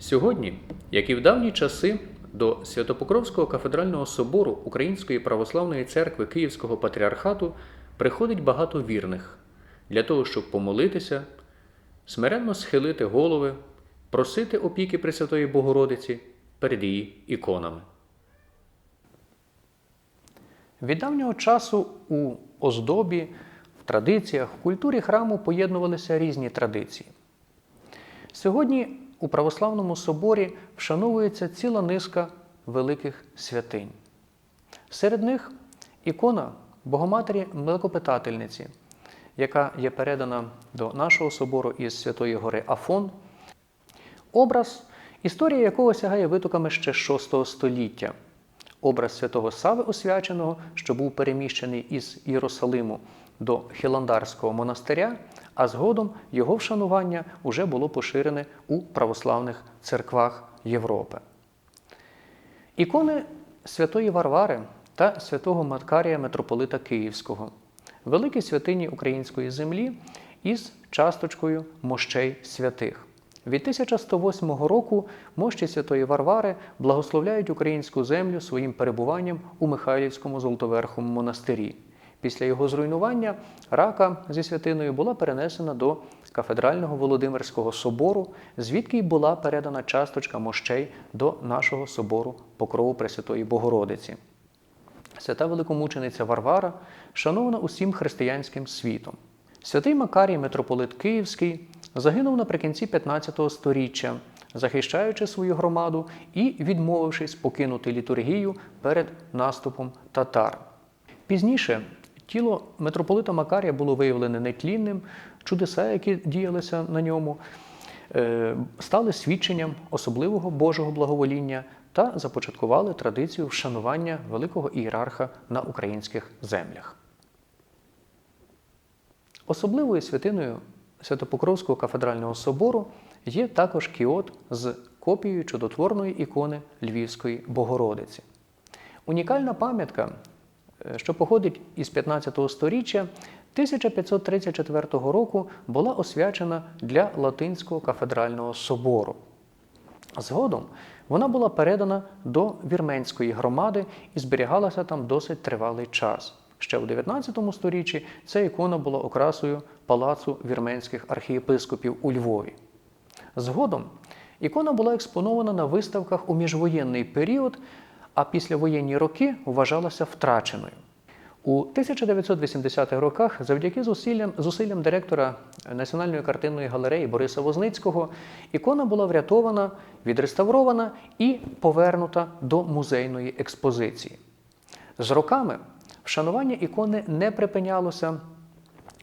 Сьогодні, як і в давні часи, до Святопокровського кафедрального собору Української православної церкви Київського патріархату приходить багато вірних для того, щоб помолитися, смиренно схилити голови, просити опіки Пресвятої Богородиці перед її іконами. Від давнього часу у оздобі, в традиціях, в культурі храму поєднувалися різні традиції. Сьогодні у православному соборі вшановується ціла низка великих святинь. Серед них ікона Богоматері Млекопитательниці, яка є передана до нашого собору із Святої Гори Афон. Образ, історія якого сягає витоками ще VI століття. Образ святого Сави Освяченого, що був переміщений із Єрусалиму до Хіландарського монастиря, а згодом його вшанування уже було поширене у православних церквах Європи. Ікони святої Варвари та святого Маткарія митрополита Київського, великі святині української землі із часточкою мощей святих. Від 1108 року мощі святої Варвари благословляють українську землю своїм перебуванням у Михайлівському Золотоверхому монастирі. Після його зруйнування рака зі святиною була перенесена до кафедрального Володимирського собору, звідки й була передана часточка мощей до нашого собору Покрову Пресвятої Богородиці. Свята великомучениця Варвара шанована усім християнським світом. Святий Макарій, митрополит Київський, загинув наприкінці 15 століття, захищаючи свою громаду і відмовившись покинути літургію перед наступом татар. Пізніше тіло митрополита Макарія було виявлене нетлінним, чудеса, які діялися на ньому, е, стали свідченням особливого Божого благовоління та започаткували традицію вшанування великого ієрарха на українських землях. Особливою святиною Святопокровського кафедрального собору є також кіот з копією чудотворної ікони Львівської Богородиці. Унікальна пам'ятка, що походить із 15 століття, 1534 року була освячена для Латинського кафедрального собору. Згодом вона була передана до вірменської громади і зберігалася там досить тривалий час. Ще у 19 сторіччі ця ікона була окрасою палацу вірменських архієпископів у Львові. Згодом ікона була експонована на виставках у міжвоєнний період, а післявоєнні роки вважалася втраченою. У 1980-х роках, завдяки зусиллям, зусиллям директора Національної картинної галереї Бориса Возницького, ікона була врятована, відреставрована і повернута до музейної експозиції. З роками вшанування ікони не припинялося,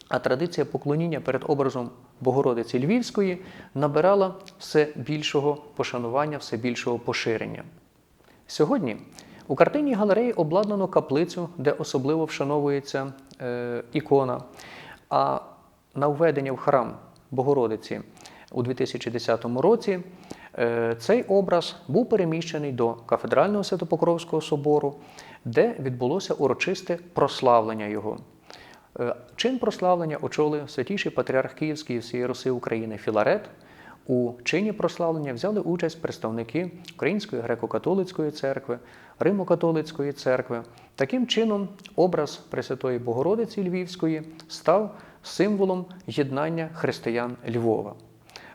а традиція поклоніння перед образом Богородиці Львівської набирала все більшого пошанування, все більшого поширення. Сьогодні у картинній галереї обладнано каплицю, де особливо вшановується е, ікона. А на введення в храм Богородиці у 2010 році е, цей образ був переміщений до кафедрального Святопокровського собору, де відбулося урочисте прославлення його. Е, Чин прославлення очолив святіший патріарх Київський всієї Руси України Філарет. У чині прославлення взяли участь представники Української греко-католицької церкви, Римо-католицької церкви. Таким чином, образ Пресвятої Богородиці Львівської став символом єднання християн Львова.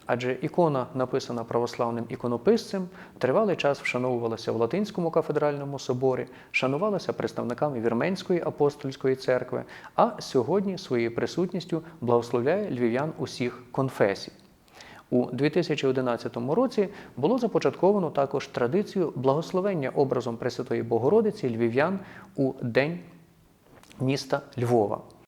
Адже ікона, написана православним іконописцем, тривалий час вшановувалася в Латинському кафедральному соборі, шанувалася представниками Вірменської апостольської церкви, а сьогодні своєю присутністю благословляє львів'ян усіх конфесій. У 2011 році було започатковано також традицію благословення образом Пресвятої Богородиці львів'ян у День міста Львова.